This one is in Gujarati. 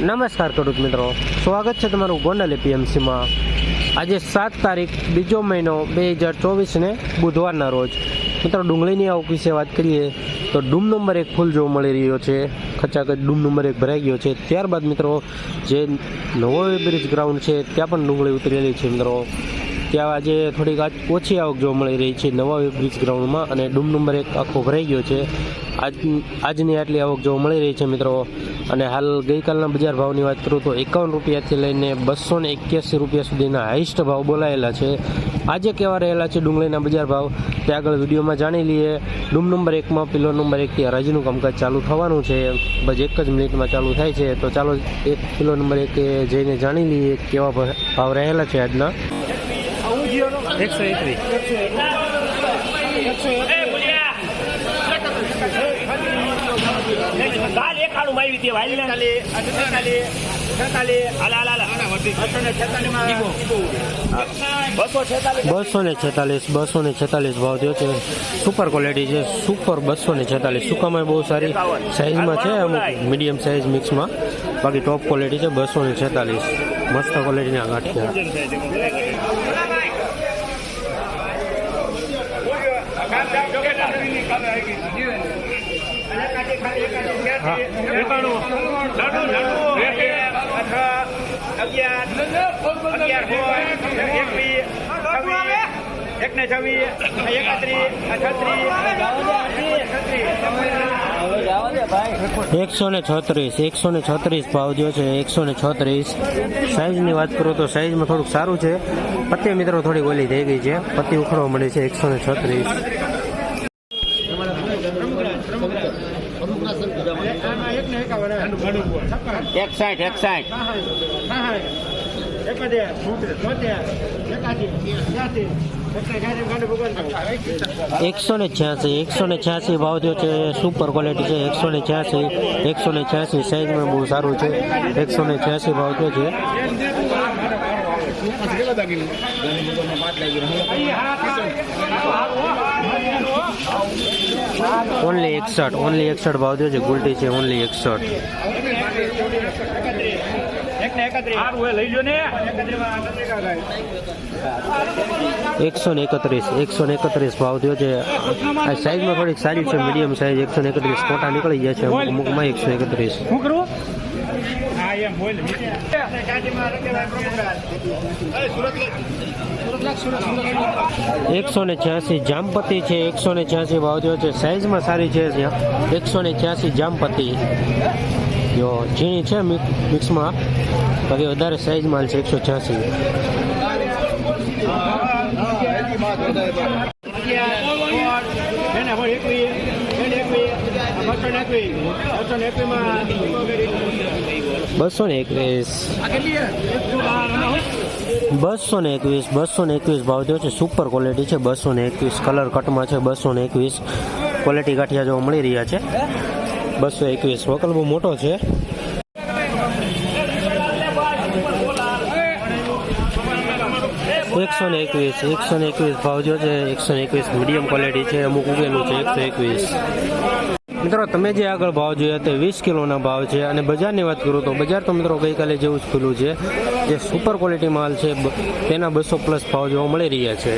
નમસ્કાર ખેડૂત મિત્રો. સ્વાગત છે તમારું ગોંડલ એપીએમસીમાં. આજે સાત તારીખ, બીજો મહિનો બે હજાર ચોવીસને બુધવારના રોજ. મિત્રો, ડુંગળીની આવક વિશે વાત કરીએ તો ડૂમ નંબર એક ફૂલ જોવા મળી રહ્યો છે. ખચાખચ ડૂમ નંબર એક ભરાઈ ગયો છે. ત્યારબાદ મિત્રો, જે નવો બ્રિજ ગ્રાઉન્ડ છે, ત્યાં પણ ડુંગળી ઉતરેલી છે, મિત્રો. ત્યાં આજે થોડીક ઓછી આવક જોવા મળી રહી છે નવા બ્રિજ ગ્રાઉન્ડમાં અને ડૂમ નંબર એક આખો ભરાઈ ગયો છે. આજ આજની આટલી આવક જોવા મળી રહી છે મિત્રો. અને હાલ ગઈકાલના બજાર ભાવની વાત કરું તો એકાવન રૂપિયાથી લઈને બસો ને એક્યાસી રૂપિયા સુધીના હાઈસ્ટ ભાવ બોલાયેલા છે. આજે કેવા રહેલા છે ડુંગળીના બજાર ભાવ? તે આગળ વિડીયોમાં જાણી લઈએ. ડૂમ નંબર એકમાં પિલો નંબર એકથી હરાજીનું કામકાજ ચાલુ થવાનું છે. બસ એક જ મિનિટમાં ચાલુ થાય છે. તો ચાલો એક કિલો નંબર એક જઈને જાણી લઈએ કેવા ભાવ રહેલા છે આજના. એકસો બસો ને છેતાલીસ. બસો ને છેતાલીસ ભાવ થયો સુપર ક્વોલિટી છે. સુપર બસો ને છેતાલીસ. સુકામાં બહુ સારી સાઇઝમાં છે અમુક મીડિયમ સાઇઝ મિક્સમાં બાકી ટોપ ક્વોલિટી છે બસો ને છેતાલીસ. મસ્ત ક્વોલિટીના ગાંઠિયા. એક ને છવ્વીસ એકત્રીસ છત્રીસ એકસો ને છત્રીસ, એકસો ને છત્રીસ ભાવ જો છે, એકસો ને છત્રીસ. સાઇઝની વાત કરું તો સાઈઝમાં થોડુંક સારું છે. પત્તી મિત્રો થોડી ઓલી થઈ ગઈ છે. પત્તી ઉખડવા મળે છે એકસો ને છત્રીસ. એકસાઠ એકસાઠ. એકસો ને છ્યાસી, એકસો ને છ્યાસી ભાવ થયો છે. સુપર ક્વોલિટી છે. એકસો ને છ્યાસી, એકસો ને છ્યાસી સાઈઝમાં બહુ સારું છે. એકસો ને છ્યાસી ભાવ થયો છે. ઓનલી એકસઠ ઓનલી એકસઠ ભાવ થયો છે. ગુલટી છે ઓનલી એકસઠ. એકસો ને એકત્રીસ, એકસો ને એકત્રીસ ભાવ થયો છે. આ સાઈઝમાં થોડીક સારી છે મીડિયમ સાઈઝ એકસો એકત્રીસ ફોટા નીકળી ગયા છે. અમુક, અમુકમાં એકસો એકત્રીસ. શું કરું હા એમ બોલ એકસો ને છ્યાસી જામપતિ છે એકસો ને છ્યાસી ભાવ થયો છે સાઈઝમાં સારી છે ત્યાં એકસો ને છ્યાસી જામપતિ જો ઝીણી છે મિક- મિક્સમાં બાકી વધારે સાઈઝ માલ છે. એકસો છ્યાસી એને પણ એકવીસ એને એકવીસ બસો ને એકવીસ. બસો ને એકવીસ બસો ને એકવીસ ભાવ થયો છે. સુપર ક્વોલિટી છે. બસો ને એકવીસ કલર કટમાં છે. બસો ને એકવીસ. ક્વોલિટી ગાંઠિયા જોવા મળી રહ્યા છે. બસો એકવીસ. વકલ બહુ મોટો છે. એકસો ને એકવીસ. એકસો ને એકવીસ ભાવ જો છે. એકસો ને એકવીસ મીડિયમ ક્વોલિટી છે. અમુક ઉગેલું છે. એકસો એકવીસ. મિત્રો, તમે જે આગળ ભાવ જોયા તે વીસ કિલોના ભાવ છે અને બજારની વાત કરું તો બજાર તો મિત્રો ગઈકાલે જેવું જ ખુલ્લું છે. જે સુપર ક્વોલિટી માલ છે તેના બસો પ્લસ ભાવ જોવા મળી રહ્યા છે.